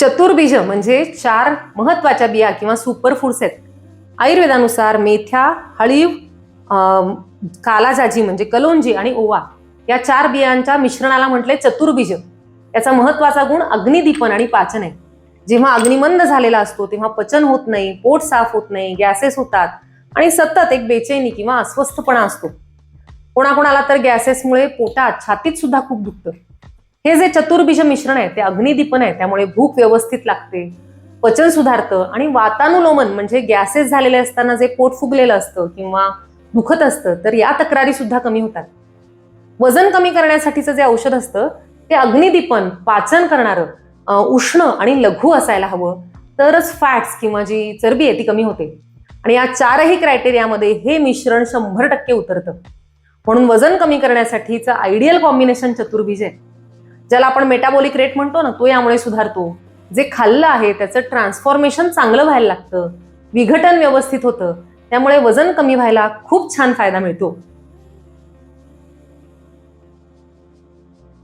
चतुर्बीज म्हणजे चार महत्त्वाच्या बिया किंवा सुपर फूड्स आहेत. आयुर्वेदानुसार मेथ्या हळीव कालाजाजी म्हणजे कलोंजी आणि ओवा या चार बियांच्या मिश्रणाला म्हटले चतुर्बीज याचा महत्त्वाचा गुण अग्निदीपन आणि पाचन आहे. जेव्हा अग्निमंद झालेला असतो तेव्हा पचन होत नाही पोट साफ होत नाही गॅसेस होतात आणि सतत एक बेचैनी किंवा अस्वस्थपणा असतो. कोणाकोणाला तर गॅसेसमुळे पोटात छातीत सुद्धा खूप दुखतं. हे जे चतुर्बीज मिश्रण आहे ते अग्निदीपन आहे त्यामुळे भूक व्यवस्थित लागते. पचन सुधारतं आणि वातानुलोमन म्हणजे गॅसेस झालेले असताना जे पोट फुगलेलं असतं किंवा दुखत असतं तर या तक्रारी सुद्धा कमी होतात. वजन कमी करण्यासाठीचं जे औषध असतं ते अग्निदीपन पाचन करणारं उष्ण आणि लघु असायला हवं. तरच फॅट्स किंवा जी चरबी आहे ती कमी होते. आणि या चारही क्रायटेरियामध्ये हे मिश्रण शंभर टक्के उतरतं. म्हणून वजन कमी करण्यासाठीचं आयडियल कॉम्बिनेशन चतुर्बीज आहे. ज्याला आपण मेटाबॉलिक रेट म्हणतो ना तो यामुळे सुधारतो. जे खाल्लं आहे त्याचं ट्रान्सफॉर्मेशन चांगलं व्हायला लागतं. विघटन व्यवस्थित होतं. त्यामुळे वजन कमी व्हायला खूप छान फायदा मिळतो.